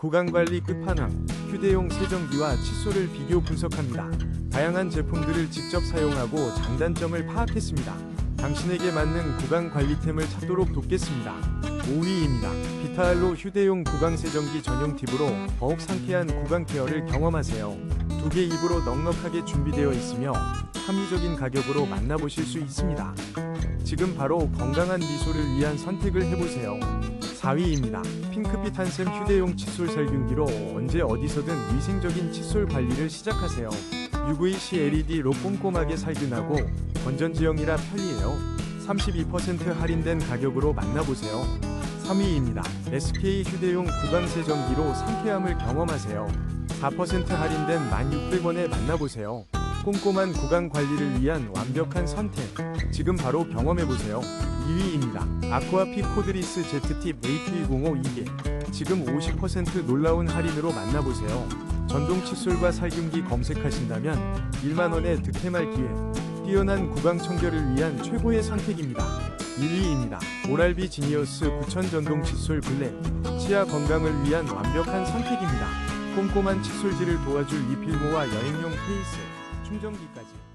구강관리 끝판왕, 휴대용 세정기와 칫솔을 비교 분석합니다. 다양한 제품들을 직접 사용하고 장단점을 파악했습니다. 당신에게 맞는 구강 관리템을 찾도록 돕겠습니다. 5위입니다. 비타알로 휴대용 구강 세정기 전용 팁으로 더욱 상쾌한 구강 케어를 경험하세요. 두 개 입으로 넉넉하게 준비되어 있으며 합리적인 가격으로 만나보실 수 있습니다. 지금 바로 건강한 미소를 위한 선택을 해보세요. 4위입니다. 핑크빛 한샘 휴대용 칫솔 살균기로 언제 어디서든 위생적인 칫솔 관리를 시작하세요. UVC LED 로 꼼꼼하게 살균하고 건전지형이라 편리해요. 32% 할인된 가격으로 만나보세요. 3위입니다. SK 휴대용 구강 세정기로 상쾌함을 경험하세요. 4% 할인된 1,600원에 만나보세요. 꼼꼼한 구강 관리를 위한 완벽한 선택. 지금 바로 경험해보세요. 2위입니다. 아쿠아피 코드리스 제트팁 A2105 2개. 지금 50% 놀라운 할인으로 만나보세요. 전동 칫솔과 살균기 검색하신다면 1만원의 득템할 기회. 뛰어난 구강 청결을 위한 최고의 선택입니다. 1위입니다. 오랄비 지니어스 9000 전동 칫솔 블랙. 치아 건강을 위한 완벽한 선택입니다. 꼼꼼한 칫솔질을 도와줄 리필모와 여행용 케이스, 충전기까지.